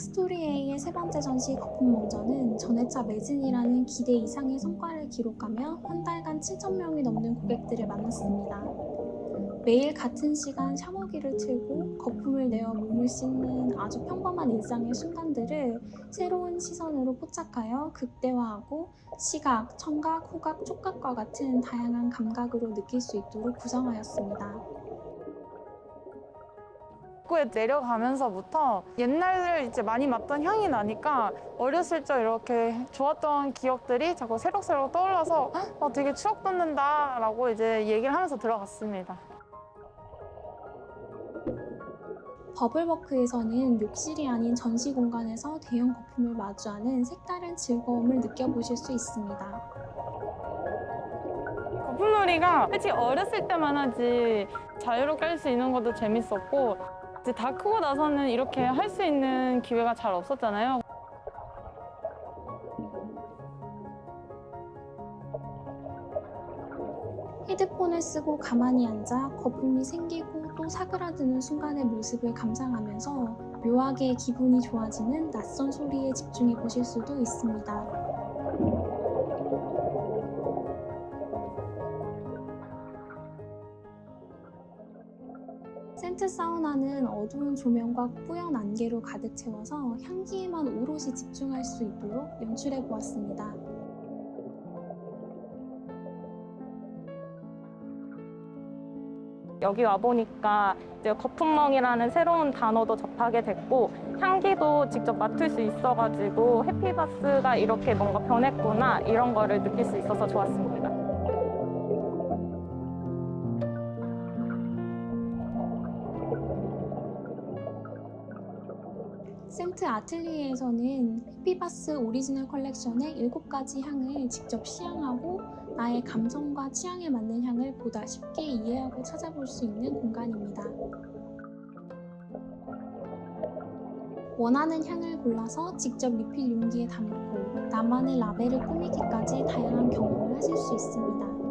스토리A의 세 번째 전시 거품 몽전은 전회차 매진이라는 기대 이상의 성과를 기록하며 한 달간 7,000명이 넘는 고객들을 만났습니다. 매일 같은 시간 샤워기를 틀고 거품을 내어 몸을 씻는 아주 평범한 일상의 순간들을 새로운 시선으로 포착하여 극대화하고 시각, 청각, 후각, 촉각과 같은 다양한 감각으로 느낄 수 있도록 구성하였습니다. 입구에 내려가면서부터 옛날 이제 많이 맡던 향이 나니까 어렸을 적 이렇게 좋았던 기억들이 자꾸 새록새록 떠올라서 어, 되게 추억 돋는다 라고 이제 얘기를 하면서 들어갔습니다. 버블워크에서는 욕실이 아닌 전시 공간에서 대형 거품을 마주하는 색다른 즐거움을 느껴보실 수 있습니다. 거품놀이가 솔직히 어렸을 때만 하지 자유롭게 할 수 있는 것도 재밌었고 이제 다 크고 나서는 이렇게 할 수 있는 기회가 잘 없었잖아요. 헤드폰을 쓰고 가만히 앉아 거품이 생기고 또 사그라드는 순간의 모습을 감상하면서 묘하게 기분이 좋아지는 낯선 소리에 집중해 보실 수도 있습니다. 센트 사우나는 어두운 조명과 뿌연 안개로 가득 채워서 향기에만 오롯이 집중할 수 있도록 연출해 보았습니다. 여기 와 보니까 이제 거품멍이라는 새로운 단어도 접하게 됐고 향기도 직접 맡을 수 있어가지고 해피바스가 이렇게 뭔가 변했구나 이런 거를 느낄 수 있어서 좋았습니다. 센트 아틀리에에서는 해피바스 오리지널 컬렉션의 7가지 향을 직접 시향하고 나의 감성과 취향에 맞는 향을 보다 쉽게 이해하고 찾아볼 수 있는 공간입니다. 원하는 향을 골라서 직접 리필 용기에 담고 나만의 라벨을 꾸미기까지 다양한 경험을 하실 수 있습니다.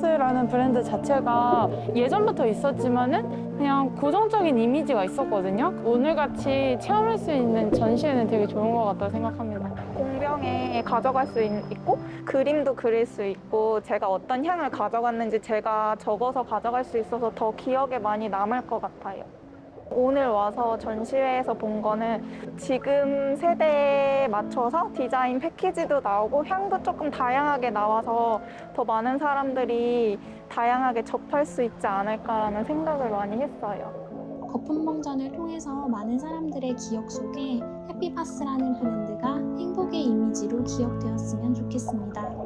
해피버스라는 브랜드 자체가 예전부터 있었지만은 그냥 고정적인 이미지가 있었거든요. 오늘같이 체험할 수 있는 전시회는 되게 좋은 것 같다고 생각합니다. 공병에 가져갈 수 있- 있고 그림도 그릴 수 있고 제가 어떤 향을 가져갔는지 제가 적어서 가져갈 수 있어서 더 기억에 많이 남을 것 같아요. 오늘 와서 전시회에서 본 거는 지금 세대에 맞춰서 디자인 패키지도 나오고 향도 조금 다양하게 나와서 더 많은 사람들이 다양하게 접할 수 있지 않을까라는 생각을 많이 했어요. 거품멍전을 통해서 많은 사람들의 기억 속에 해피바스라는 브랜드가 행복의 이미지로 기억되었으면 좋겠습니다.